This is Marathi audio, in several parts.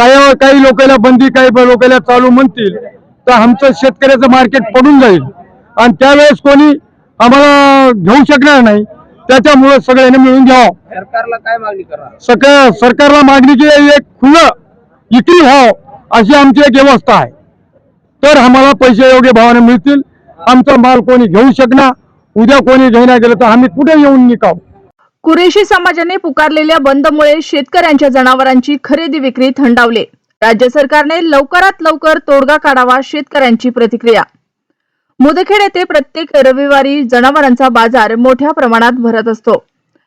काही काही लोकांना बंदी काही लोकांना चालू म्हणतील तर आमचं शेतकऱ्याचं मार्केट पडून जाईल. आणि त्यावेळेस कोणी आम्हाला घेऊ शकणार नाही. त्याच्यामुळे सगळ्यांनी मिळून घ्यावं. सरकारला काय मागणी सगळ्या सरकारला मागणी की एक खुलं विक्री व्हावं अशी आमची एक व्यवस्था आहे. तर आम्हाला पैसे योग्य भावाने मिळतील. आमचा माल कोणी घेऊ शकणार उद्या कोणी घेण्या गेलं तर आम्ही कुठे येऊन निकाव? कुरेशी समाजाने पुकारलेल्या बंदमुळे शेतकऱ्यांच्या जनावरांची खरेदी विक्री थंडावले. राज्य सरकारने लवकरात लवकर तोडगा काढावा शेतकऱ्यांची प्रतिक्रिया. मुदखेड येथे प्रत्येक रविवारी जनावरांचा बाजार मोठ्या प्रमाणात भरत असतो.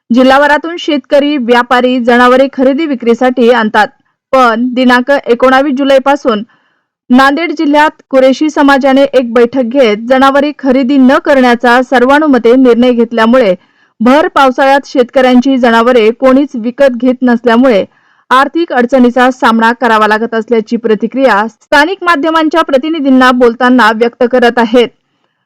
जिल्हाभरातून शेतकरी व्यापारी जनावरे खरेदी विक्रीसाठी आणतात. पण दिनांक एकोणावीस जुलैपासून नांदेड जिल्ह्यात कुरेशी समाजाने एक बैठक घेत जनावरे खरेदी न करण्याचा सर्वानुमते निर्णय घेतल्यामुळे भर पावसाळ्यात शेतकऱ्यांची जनावरे कोणीच विकत घेत नसल्यामुळे आर्थिक अडचणीचा सामना करावा लागत असल्याची प्रतिक्रिया स्थानिक माध्यमांच्या प्रतिनिधींना बोलताना व्यक्त करत आहेत.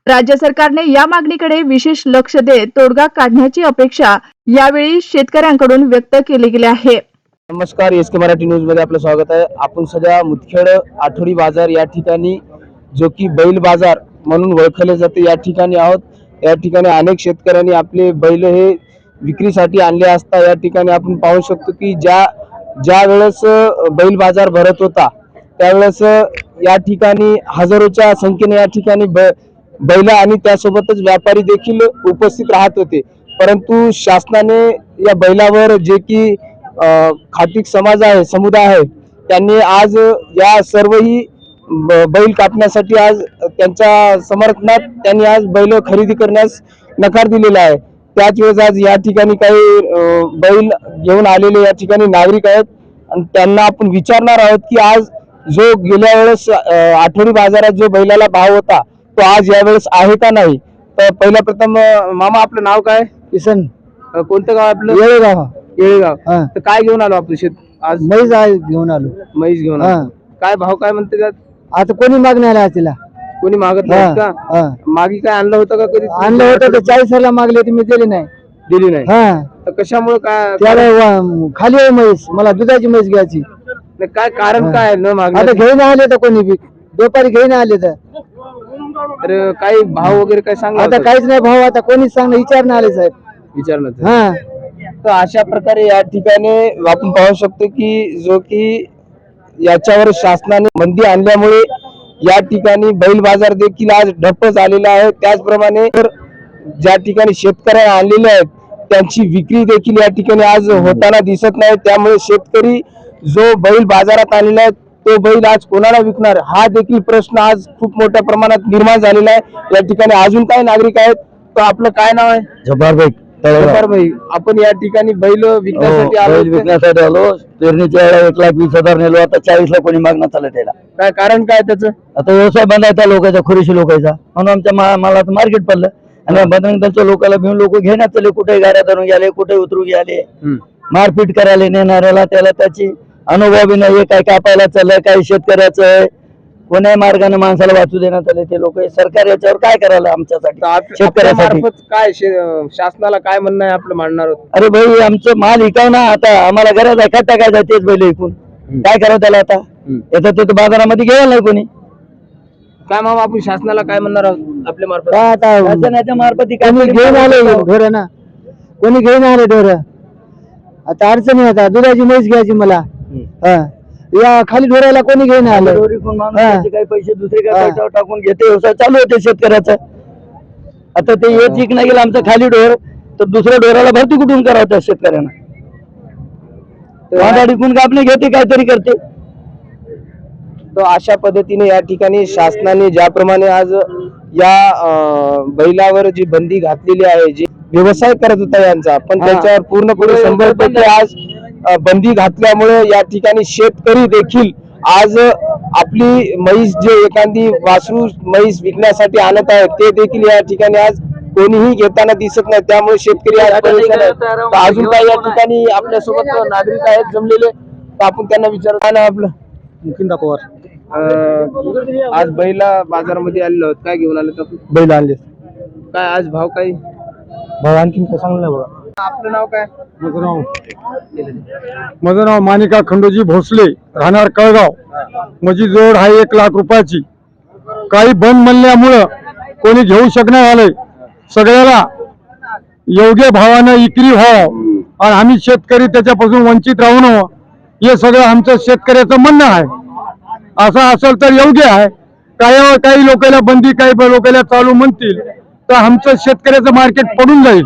राज्य सरकारने या मागणीकडे विशेष लक्ष देत तोडगा काढण्याची अपेक्षा यावेळी शेतकऱ्यांकडून व्यक्त केली गेली आहे. नमस्कार एस के मराठी न्यूजमध्ये आपलं स्वागत आहे. आपण सध्या मुदखेड आठवडी बाजार या ठिकाणी जो की बैल बाजार म्हणून ओळखले जाते या ठिकाणी आहोत. या ठिकाणी अनेक शेतकऱ्यांनी आपले बैल हे विक्रीसाठी आणले असता या ठिकाणी आपण पाहू शकतो की ज्या ज्या वेळेस बैल बाजार भरत होता त्यावेळेस या ठिकाणी हजारोच्या संख्येने या ठिकाणी बैल आणि त्यासोबतच व्यापारी देखील उपस्थित राहत होते. परंतु शासनाने या बैलावर जे की खातिक समाज आहे समुदाय आहे त्यांनी आज या सर्वही बैल कापण्यासाठी आज त्यांच्या समर्थनात त्यांनी आज बैल खरेदी करण्यास नकार दिलेला आहे. त्याच वेळेस आज या ठिकाणी काही बैल घेऊन आलेले या ठिकाणी नागरिक आहेत. आणि त्यांना आपण विचारणार आहोत की आज जो गेल्या वेळेस आठवडी बाजारात जो बैलाला भाव होता तो आज यावेळेस आहे का नाही? तर पहिल्या प्रथम मामा आपलं नाव काय? किसन. कोणतं गाव आपलं? येळेगाव. येळेगाव. तर काय घेऊन आलो आपलं शेत आज? म्हैस आहे घेऊन आलो. म्हैस घेऊन. आलो. काय भाव काय म्हणते त्यात? आता कोणी मागणी आला तिला? कोणी मागत नाही का? मागे काय आणलं होतं का कधी? आणलं होतं तर चाळीसाला मागले ते मी दिले नाही. दिली नाही. हा. तर कशामुळे काय त्याला वा- खाली आहे म्हैस मला दुधाची म्हैस घ्यायची. नाही, काय कारण काय आहे? न आता मागण्याचं? घेऊन आले तर कोणी बी. व्यापारी घेऊन आले तर. तर काही भाव वगैरे काय सांगा आता काहीच नाही भाव आता कोणीच सांग विचारणं आले साहेब. विचारण्याचं हा. तर अशा प्रकारे या ठिकाणी आपण पाहू शकतो की जो की याच्यावर शासनाने बंदी आणल्यामुळे या ठिकाणी बैल बाजार देखील आज ठप्प झालेला आहे. त्याचप्रमाणे तर ज्या ठिकाणी शेतकऱ्या आणलेल्या आहेत त्यांची विक्री देखील या ठिकाणी आज होताना दिसत नाही. त्यामुळे शेतकरी जो बैल बाजारात आलेला आहे तो बैल आज कोणाला विकणार? हा देखील प्रश्न आज खूप मोठ्या प्रमाणात निर्माण झालेला आहे. या ठिकाणी अजून काही नागरिक आहेत तो आपलं काय नाव आहे? जब्बार भाई आपण या ठिकाणी बैल विकण्यासाठी आलो बैल. विकण्यासाठी आलो. पेरणीच्या वेळेला एक लाख वीस हजार नेलो. आता चाळीस ला कोणी मागणं चालत त्याला. काय कारण काय त्याचं? आता व्यवसाय बंद आहे त्या लोकांचा खुरीशी लोकांचा. म्हणून आमच्या मा- मालाचं मार्केट पडलं. आणि दलच्या लोकांना घेऊन लोक घेण्यात चालले कुठे गाड्या धरून गेले कुठे उतरू गेले. मारपीट करायला नेणाऱ्याला त्याला त्याची अनुभव बी नाही काय कापायला चाललंय काय शेतकऱ्याचं आहे. कोण्याही मार्गाने माणसाला वाचू देण्यात आले ते लोक? सरकार याच्यावर काय करायला आमच्यासाठी? शेतकऱ्यासाठी? काय शासनाला काय म्हणणं आहे आपलं मांडणार अरे भाई आमचं माल इकाव ना आता. आम्हाला गरज आहे का टाकायचं तेच बैल ऐकून काय करावं त्याला आता? याचं ते बाजारामध्ये घ्यायला नाही कोणी. काय मामा आपण शासनाला काय म्हणणार आहोत आपल्या मार्फत? काय आता? शासनाच्या मार्फत कोणी घेऊन आले ढोर ना? कोणी घेऊन आले ढोर? आता अडचणी आता. दुधाची म्हैस घ्यायची मला. हा. या खाली ढोराला कोणी घेऊन आलं? काही पैसे दुसरे टाकून घेते? व्यवसाय चालू होते शेतकऱ्याचा. आता ते येत नाही गेलं आमचं खाली ढोर तर दुसऱ्या ढोराला भरती कुठून करावं शेतकऱ्यांना? वादा कापणे घेते काहीतरी करते. तर अशा पद्धतीने या ठिकाणी शासनाने ज्याप्रमाणे आज या बैलावर जी बंदी घातलेली आहे जी व्यवसाय करत होता यांचा पण त्याच्यावर पूर्णपणे शंभर टक्के आज बंदी घातल्यामुळे या ठिकाणी शेतकरी देखील आज आपली म्हैस जे एखादी वासरू म्हैस विकण्यासाठी आणत आहेत ते देखील या ठिकाणी आज कोणीही घेताना दिसत नाही. त्यामुळे शेतकरी अजून काही या ठिकाणी आपल्यासोबत नागरिक आहेत जमलेले. तर आपण त्यांना विचारू. काय नाव आपलं? मुकिंदा पवार. आज बैला बाजारामध्ये आलेलो आहोत. काय घेऊन आले बैल आणले काय आज भाव काय? भाऊ आणखीन काय सांगलं बघा. आपलं नाव काय? माझं नाव माझं नाव मानिका खंडोजी भोसले राहणार कळगाव. माझी जोड आहे एक लाख रुपयाची. काही बंद म्हणल्यामुळं कोणी घेऊ शकणार आलंय. सगळ्याला योग्य भावानं विक्री व्हावं. आणि आम्ही शेतकरी त्याच्यापासून वंचित राहू नव हे सगळं आमचं शेतकऱ्याचं म्हणणं आहे. असं असेल तर योग्य आहे. काही काही लोकांना बंदी काही लोकांना चालू म्हणतील. तर आमचं शेतकऱ्याचं मार्केट पडून जाईल.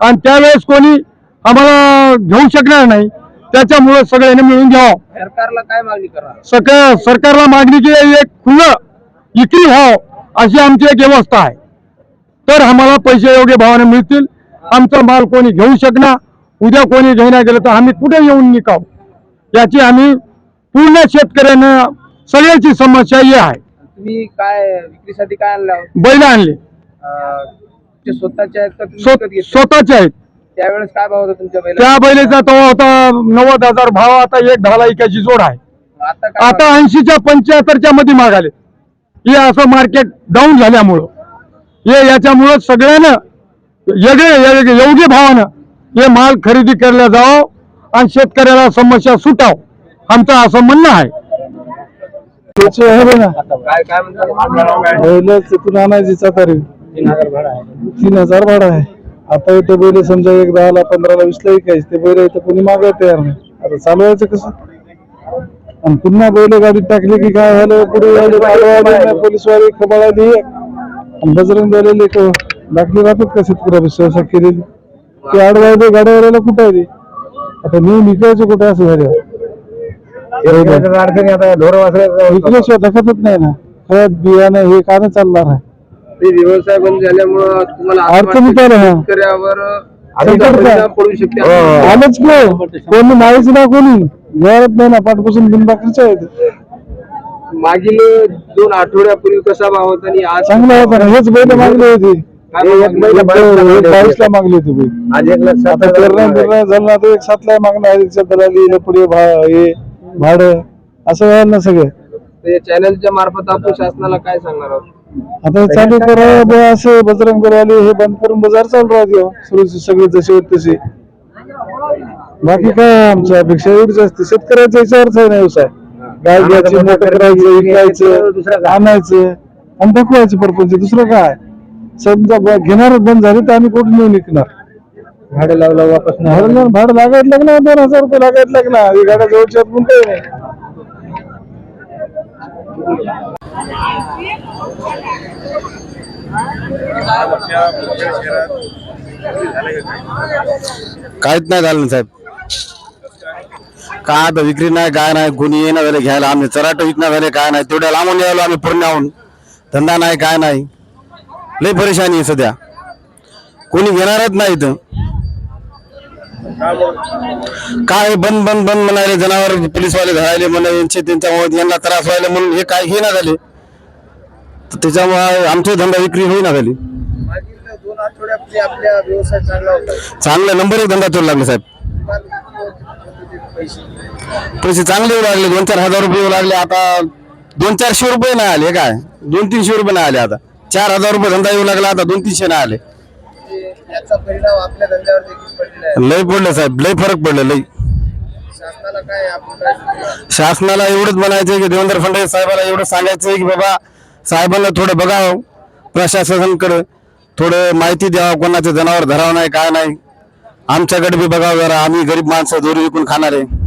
आणि त्यावेळेस कोणी आम्हाला घेऊ शकणार नाही. त्याच्यामुळे सगळ्यांनी मिळून घ्यावं. सरकारला काय मागणी करा सगळ्या सरकारला मागणी की एक खुलं विक्री व्हावं अशी आमची एक व्यवस्था आहे. तर आम्हाला पैसे योग्य भावाने मिळतील. आमचा माल कोणी घेऊ शकणार. उद्या कोणी घेण्या गेलं तर आम्ही कुठे येऊन निकाव? याची आम्ही पूर्ण शेतकऱ्यांना सगळ्याची समस्या ही आहे. तुम्ही काय विक्रीसाठी काय आणलं? बैल आणले. स्वतःचे आहेत का तुम्ही स्व- विकत घेतले? स्वतःचे आहेत. त्यावेळेस काय भाव होता तुमच्या त्या बैलेचा तो होता नव्वद हजार भाव आता एक दहाला इकायची जोड आहे. आता काय आता ऐंशीच्या पंच्याहत्तरच्या मध्ये मागाले. हे असं मार्केट डाऊन झाल्यामुळं. हे याच्यामुळं सगळ्यानं वेगळे वेगळे योग्य भावानं हे माल खरेदी करायला जावं आणि शेतकऱ्याला समस्या सुटाव. आमचं असं म्हणणं आहे. काय काय म्हणतात? बैल तिथून आणायची चातारी तीन हजार भाडा आहे. आता इथे बैल समजा एक दहाला पंधराला वीसला विकायचे ते बैल इथं कोणी मागायला तयार नाही. आता चालवायचं कसं? आणि पुन्हा बैल गाडीत टाकली की काय झालं? पुढे पोलीसवाले खबर आली आणि बजरंग दलाले दाखली राहतात का शेतकऱ्या सहसा केलेली. ते आडवायले गाड्यावाल्याला कुठं आहे आता मी विकायचं कुठे असं झालं? अडचणी आता ढोर विकल्याशिवाय दखतच नाही ना. खत बियाणं हे कानं चालणार आहे. ते व्यवसाय बंद झाल्यामुळं तुम्हाला अडचणी? शेतकऱ्यावर संकट काय? परिणाम पडू शकते. आलंच की कोणी नाहीच ना कोणी. घरात नाही ना. पाठपासून बिनबाकीचे आहेत. मागील दोन आठवड्यापूर्वी कसा भाव होता आणि आज चांगला होता ना. हेच बैल मागली होती. काय भाव मागणी? एक बावीसला मागली होती बैल. आज एक लाख आता निर्णय निर्णय झाला ना तर एक सातला मागणं आहे. त्याच्या दलाली लपडी भा हे भाडं. असं व्हायला ना सगळं. तर या चॅनलच्या मार्फत आपण शासनाला काय सांगणार आहोत? आता चालू करा असं बजरंग दरवाले हे बंद करून बाजार चालू राहते हो. सगळे जसे होत तसे. बाकी काय आमच्या अपेक्षा एवढीच असते. शेतकऱ्याचा याच्यावरच आहे ना व्यवसाय. गाय घ्यायची मोठं करायचं विकायचं आणायचं आणि दाखवायचं परपंच. दुसरं काय? समजा बुवा घेणारच बंद झाले तर आम्ही कुठे नेऊन विकणार? भाडं लावलं वापस नाही. भाडं लागायला लागणार दोन हजार रुपये लागायला लागणार. गाड्या जवळच्या पण काही नाही काहीच नाही झालं ना साहेब. काय आता विक्री नाही काय नाही कोणी येणं झाले घ्यायला आम्ही चराट विकणं झाले काय नाही. तेवढ्या लांबून यायलो आम्ही पुण्याहून धंदा नाही काय नाही. लय परेशानी आहे सध्या. कोणी घेणारच नाही इथं. काय बंद बंद बंद म्हणाले जनावर पोलीसवाले धरायले म्हणे यांचे त्यांच्यामुळे यांना त्रास व्हायला म्हणून हे काय हे ना झाले. तर त्याच्यामुळे आमचे धंदा विक्री होईना झाली. चांगला नंबर एक धंदा चोरू लागला साहेब. पैसे पैसे चांगले येऊ लागले दोन चार हजार रुपये येऊ लागले आता दोन चारशे रुपये नाही आले काय? दोन तीनशे रुपये नाही आले आता. चार हजार रुपये धंदा येऊ लागला आता दोन तीनशे नाही आले. याचा परिणाम आपल्या धंद्यावर देखील पडलेला आहे. लय पडलं साहेब लय फरक पडलं लय. शासनाला काय आपण काय सूचना? शासनाला एवढंच म्हणायचं की देवेंद्र फडणवीस साहेबाला एवढं सांगायचं की बाबा साहेबांना थोडं बघावं प्रशासनाकडे थोडं माहिती द्यावं कोणाचं जनावर धरावं नाही काय नाही. आमच्याकडे बी बघावं जरा आम्ही गरीब माणसं दोरी विकून खाणार. आहे